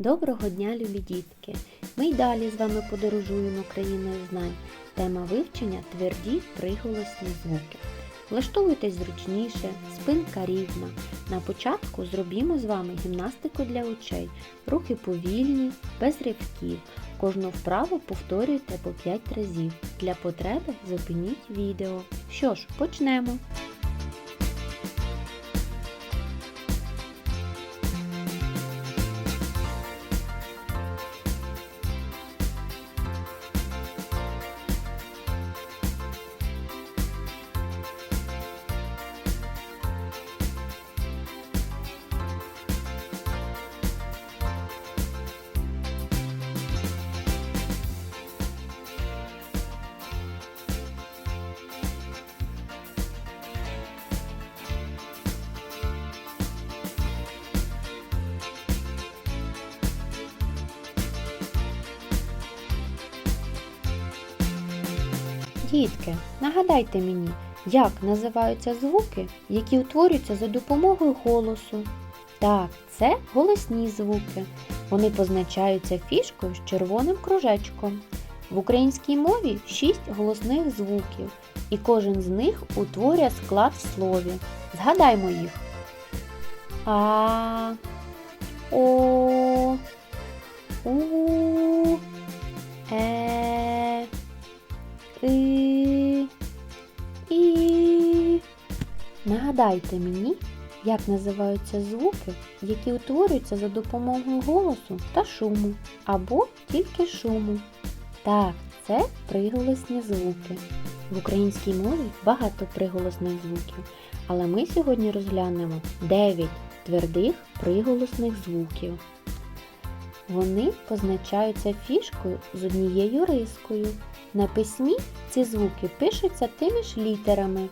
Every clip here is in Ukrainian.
Доброго дня, любі дітки! Ми й далі з вами подорожуємо країною знань. Тема вивчення тверді приголосні звуки. Влаштовуйтесь зручніше, спинка рівна. На початку зробімо з вами гімнастику для очей. Рухи повільні, без ривків. Кожну вправу повторюйте по 5 разів. Для потреби зупиніть відео. Що ж, почнемо! Дітки, нагадайте мені, як називаються звуки, які утворюються за допомогою голосу. Так, це голосні звуки. Вони позначаються фішкою з червоним кружечком. В українській мові шість голосних звуків, і кожен з них утворює склад в слові. Згадаймо їх. А, О, У, Нагадайте мені, як називаються звуки, які утворюються за допомогою голосу та шуму, або тільки шуму. Так, це приголосні звуки. В українській мові багато приголосних звуків, але ми сьогодні розглянемо 9 твердих приголосних звуків. Вони позначаються фішкою з однією рискою. На письмі ці звуки пишуться тими ж літерами.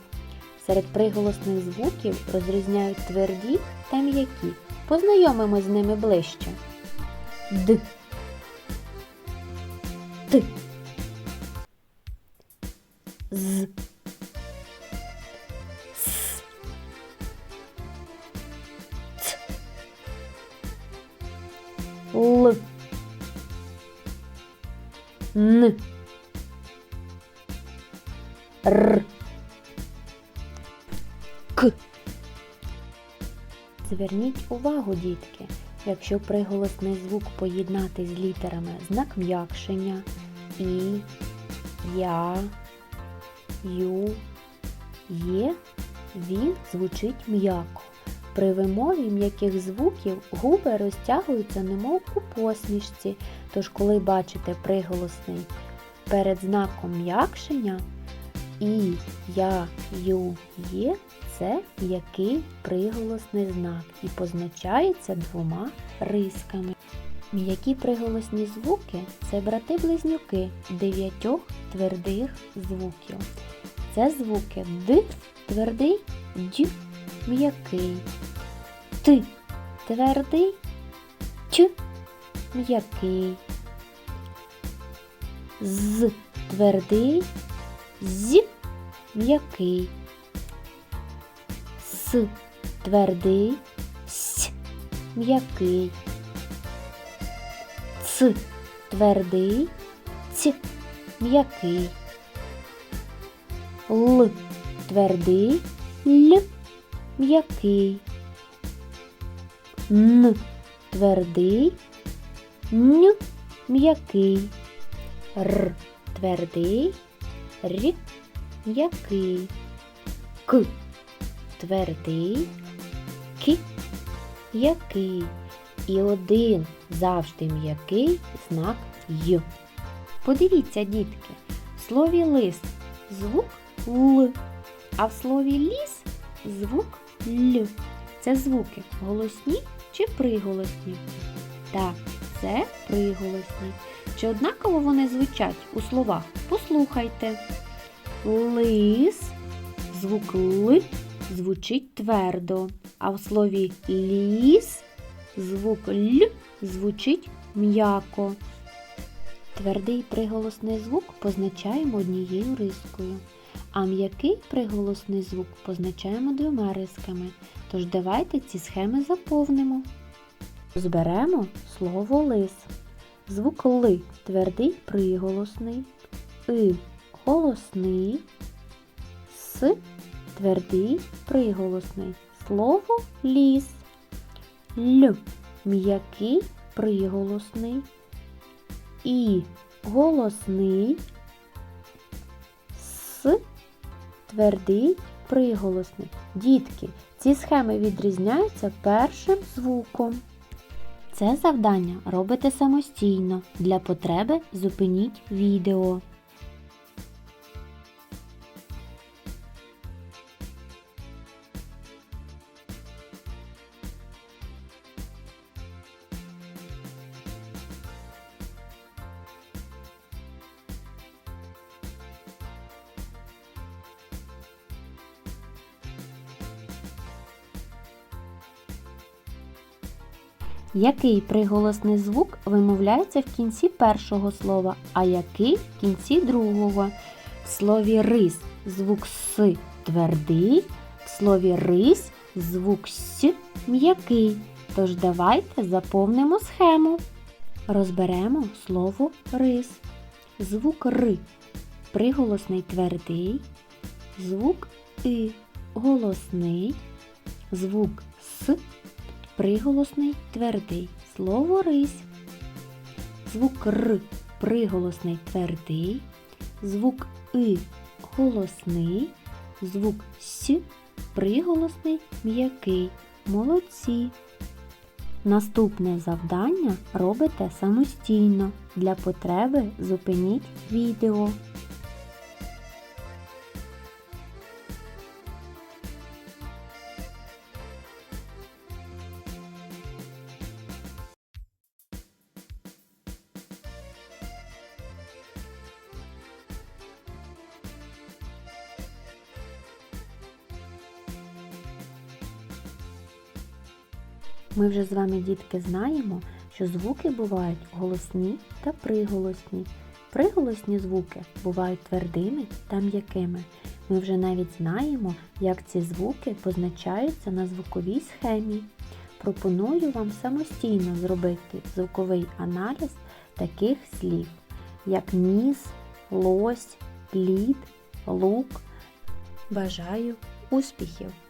Серед приголосних звуків розрізняють тверді та м'які. Познайомимо з ними ближче. Д. Т. З. С. Л. Н. Р. К. Зверніть увагу, дітки, якщо приголосний звук поєднати з літерами знак м'якшення і, я, ю, є, він звучить м'яко. При вимові м'яких звуків губи розтягуються немов у посмішці, тож коли бачите приголосний перед знаком м'якшення і, я, ю, є це м'який приголосний знак і позначається двома рисками. М'які приголосні звуки це брати-близнюки дев'ятьох твердих звуків. Це звуки Д твердий, Дь м'який, Т твердий, Ч м'який, З твердий, З м'який, С. Твердий, С. М'який, Ц. Твердий, Ц. М'який, Л. Твердий, Л. М'який, Н. Твердий, Н. М'який, Р. Твердий, Р м'який, К твердий, К м'який. І один завжди м'який знак Й. Подивіться, дітки, в слові лис звук Л, а в слові ліс звук Л. Це звуки голосні чи приголосні? Так, це приголосні. Чи однаково вони звучать у словах? Послухайте. Лис, звук Л звучить твердо, а в слові ліс звук Л звучить м'яко. Твердий приголосний звук позначаємо однією рискою, а м'який приголосний звук позначаємо двома рисками. Тож давайте ці схеми заповнимо. Зберемо слово лис. Звук ли твердий приголосний, и голосний, с твердий приголосний. Слово ліс. Л м'який приголосний, і голосний, с твердий приголосний. Дітки, ці схеми відрізняються першим звуком. Це завдання робите самостійно. Для потреби зупиніть відео. Який приголосний звук вимовляється в кінці першого слова, а який в кінці другого? В слові рис звук С твердий, в слові рис звук С м'який. Тож давайте заповнимо схему. Розберемо слово рис. Звук Р приголосний твердий, звук И голосний, звук С приголосний твердий. Слово рись. Звук Р приголосний твердий. Звук И голосний. Звук С приголосний м'який. Молодці. Наступне завдання робите самостійно. Для потреби зупиніть відео. Ми вже з вами, дітки, знаємо, що звуки бувають голосні та приголосні. Приголосні звуки бувають твердими та м'якими. Ми вже навіть знаємо, як ці звуки позначаються на звуковій схемі. Пропоную вам самостійно зробити звуковий аналіз таких слів, як ніс, лось, плід, лук. Бажаю успіхів!